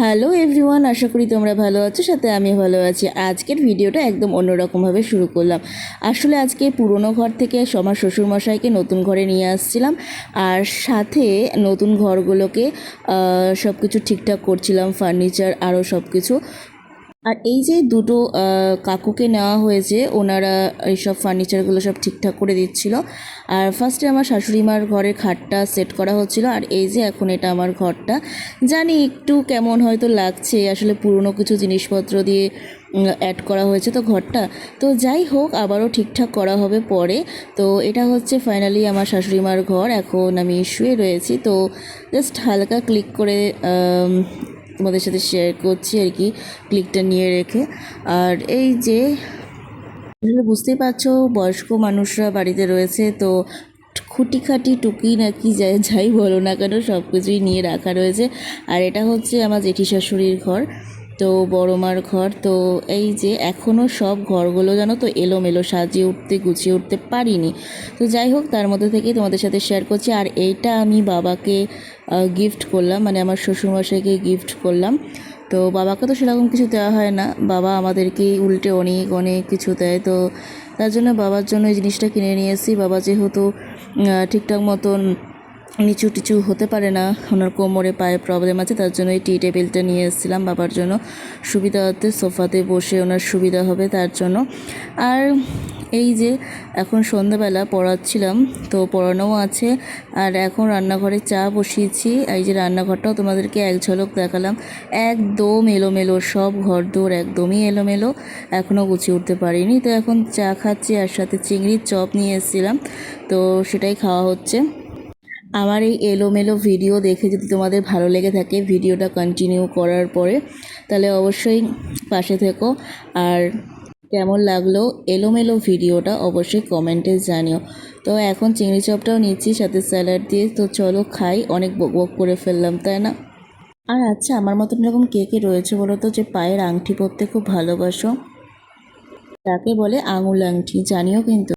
Hello everyone, আশা করি তোমরা ভালো আছো, সাথে আমি ভালো আছি। আজকের ভিডিওটা একদম অন্যরকমভাবে শুরু করলাম। আসলে আজকে পুরনো ঘর থেকে আমার শ্বশুরমশাইকে নতুন ঘরে নিয়ে আসছিলাম আর সাথে নতুন ঘরগুলোকে সব কিছু ঠিকঠাক করছিলাম, ফার্নিচার আরও সব কিছু আর এই যে দুটো কাকুকে নেওয়া হয়েছে, ওনারা এইসব ফার্নিচারগুলো সব ঠিকঠাক করে দিচ্ছিল। আর ফার্স্টে আমার শাশুড়ি মার ঘরের খাটটা সেট করা হচ্ছিল, আর এই যে এখন এটা আমার ঘরটা। জানি একটু কেমন হয়তো লাগছে, আসলে পুরনো কিছু জিনিসপত্র দিয়ে অ্যাড করা হয়েছে তো ঘরটা। তো যাই হোক, আবারও ঠিকঠাক করা হবে পরে। তো এটা হচ্ছে ফাইনালি আমার শাশুড়ি মার ঘর, এখন আমি শুয়ে রয়েছি। তো জাস্ট হালকা ক্লিক করে তোমাদের সাথে শেয়ার করছি আর কি ক্লিকটা নিয়ে রেখে। আর এই যে বুঝতেই পারছ, বয়স্ক মানুষরা বাড়িতে রয়েছে, তো খুঁটিখাটি টুকি নাকি যাই যাই বলো না কেন সব কিছুই নিয়ে রাখা রয়েছে। আর এটা হচ্ছে আমার জেঠি শাশুড়ির ঘর, তো বড় মার ঘর। তো এই যে এখনও সব ঘরগুলো যেন তো এলোমেলো, সাজিয়ে উঠতে, গুছিয়ে উঠতে পারিনি। তো যাই হোক, তার মধ্যে থেকে তোমাদের সাথে শেয়ার করছি। আর এইটা আমি বাবাকে গিফট করলাম মানে আমার শ্বশুরমশাইকে গিফট করলাম। তো বাবাকে তো সেরকম কিছু দেওয়া হয় না। বাবা আমাদেরকে উল্টে অনেক অনেক কিছু দেয়। তো তার জন্য বাবার জন্য এই জিনিসটা কিনে নিয়ে এসেছি। বাবা যেহেতু ঠিকঠাক মতন নিচু টিচু হতে পারে না, ওনার কোমরে পায়ে প্রবলেম আছে, তার জন্য এই টি টেবিলটা নিয়ে এসেছিলাম বাবার জন্য। সুবিধা হতে সোফাতে বসে ওনার সুবিধা হবে তার জন্য। আর এই যে এখন সন্ধ্যাবেলা পড়াচ্ছিলাম, তো পড়ানোও আছে। আর এখন রান্নাঘরে চা বসিয়েছি। এই যে রান্নাঘরটাও তোমাদেরকে এক ঝলক দেখালাম। একদম এলোমেলো, সব ঘর দৌড় একদমই এলোমেলো। এখনও গুছিয়ে উঠতে পারিনি। তো এখন চা খাচ্ছি, আর সাথে চিংড়ির চপ নিয়ে এসেছিলাম। তো সেটাই খাওয়া হচ্ছে। আমার এই এলোমেলো ভিডিও দেখে যদি তোমাদের ভালো লেগে থাকে ভিডিওটা কন্টিনিউ করার পরে, তাহলে অবশ্যই পাশে থেকো। আর কেমন লাগল এলোমেলো ভিডিওটা অবশ্যই কমেন্টে জানিও। তো এখন চিংড়ি চপটাও নিচ্ছি, সাথে স্যালাড দিয়ে। তো চলো খাই, অনেক বক বক করে ফেললাম, তাই না? আর আচ্ছা আমার মতন এরকম কে কে রয়েছে বলো তো? যে পায়ের আংটি পরতে খুব ভালোবাসো। তাকে বলে? আঙুল আংটি, জানিও কিন্তু।